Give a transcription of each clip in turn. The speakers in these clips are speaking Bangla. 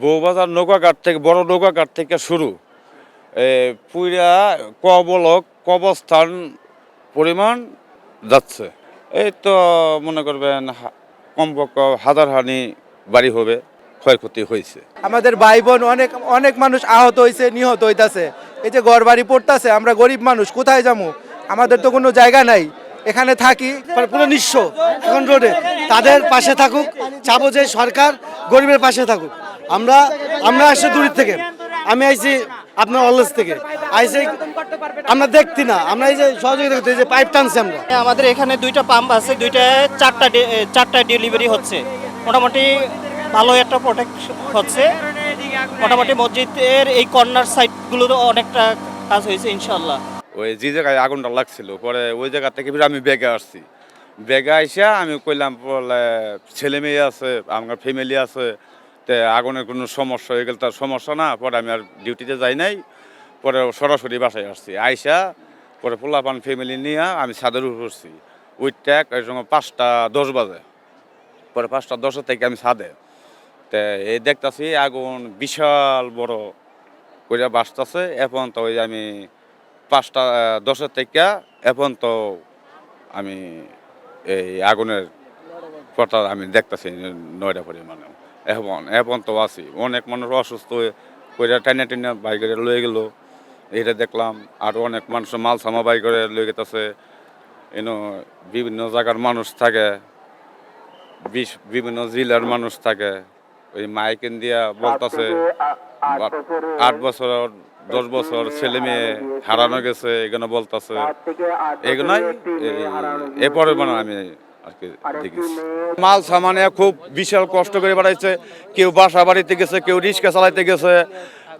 বউবাজার নৌকাঘাট থেকে বড় নৌকাঘাট থেকে শুরু। এ, পুইরা কবলক কবস্থান পরিমাণ যাচ্ছে। এই তো মনে করবেন কমপক্ষ হাজার হানি বাড়ি হবে ক্ষয়ক্ষতি হয়েছে। আমাদের ভাই বোন অনেক অনেক মানুষ আহত হয়েছে নিহত হইতাছে। এই যে ঘর বাড়ি পড়তাছে আমরা গরিব মানুষ কোথায় যাব আমাদের তো কোনো জায়গা নাই। এখানে থাকি। মানে পুরো নিঃস্ব এখন রোডে। তাদের পাশে থাকুক চাবো যে সরকার গরিবের পাশে থাকুক। আমরা আমরা আসছি দূরের থেকে। আমি আইছি আপনার অলস থেকে। আইসি আমরা দেখতি না। আমরা এই যে সহযোগিতা করতে যে পাইপ টানছি আমরা। আমাদের এখানে দুইটা পাম্প আছে দুইটা চারটা চারটা ডেলিভারি হচ্ছে। মোটামুটি ভালো একটা প্রোটেক্ট হচ্ছে। মোটামুটি মসজিদের এই কর্নার সাইডগুলো অনেকটা কাজ হয়েছে ইনশাল্লাহ ওই যে জায়গায় আগুনটা লাগছিল পরে ওই জায়গা থেকে ফিরে আমি বেগে আসছি। বেগে আইসা আমি কইলাম বলে ছেলে মেয়ে আছে আমার ফ্যামিলি আছে তে আগুনের কোনো সমস্যা হয়ে গেলে তার সমস্যা না, পরে আমি আর ডিউটিতে যাই নাই, পরে সরাসরি বাসায় আসছি। আইসা পরে পোলাপান ফ্যামিলি নিয়ে আমি ছাদের উপর উঠছি উঠতে এই সময় পাঁচটা দশ বাজে। পরে পাঁচটা দশের থেকে আমি ছাদে। তে এই দেখতাছি আগুন বিশাল বড় কইরা বাসতাছে। এখন তো ওই আমি পাঁচটা দশের থেকে এখন তো আমি এই আগুনের কথা আমি দেখতেছি নয়টা পরিমাণে এখন এখন তো আছি। অনেক মানুষ অসুস্থ হয়ে কইরা টাইনা টাইনা বাইকের লয়ে গেল। এটা দেখলাম আর অনেক মানুষ মাল সামা বাইকের লয়ে গেতেছে। এনো বিভিন্ন জায়গার মানুষ থাকে, বিশ- বিভিন্ন জেলার মানুষ থাকে। ওই মাইকেন দিয়া বলতাছে আট বছর, দশ বছর ছেলে মেয়ে হারানো গেছে, এগুলো বলতাছে। এগুলাই এ পরে মানে আমি আর কি মাল সামানে খুব বিশাল কষ্ট করে বেড়াইছে। কেউ বাসা বাড়িতে গেছে কেউ রিক্সা চালাইতে গেছে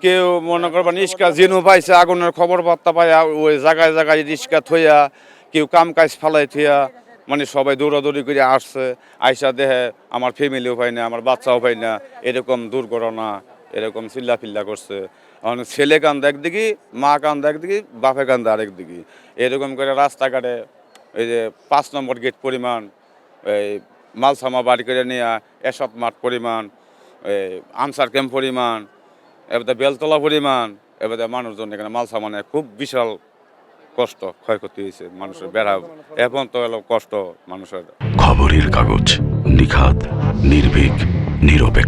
কেউ মনে করবেন রিক্সা জিনু পাইছে আগুনের খবর বার্তা পাইয়া ওই জায়গায় জায়গায় রিক্সা থইয়া কেউ কাম কাজ ফালাই থইয়া মানে সবাই দৌড়াদৌড়ি করে আসছে আইসা দেহে আমার ফ্যামিলিও পাই না আমার বাচ্চাও পাই না এরকম দুর্ঘটনা এরকম চিল্লা ফিল্লা করছে। এখন ছেলে কান্দা একদিকে মা কান্দা একদিকে বাপে কান্দা আরেকদিকে এরকম করে রাস্তাঘাটে এই যে পাঁচ নম্বর গেট পরিমাণ, এই মালসামা বাড়ি করে নেওয়া এসব মাঠ পরিমাণ, এই আনসার ক্যাম্প পরিমাণ, এবারে বেলতলা পরিমাণ, এবারে মানুষজন এখানে মালসামানে খুব বিশাল কষ্ট, ক্ষয়ক্ষতি হয়েছে মানুষের বেড়া। এখন তো এলো কষ্ট মানুষের। খবরের কাগজ নিখাত, নির্ভীক, নিরপেক্ষ।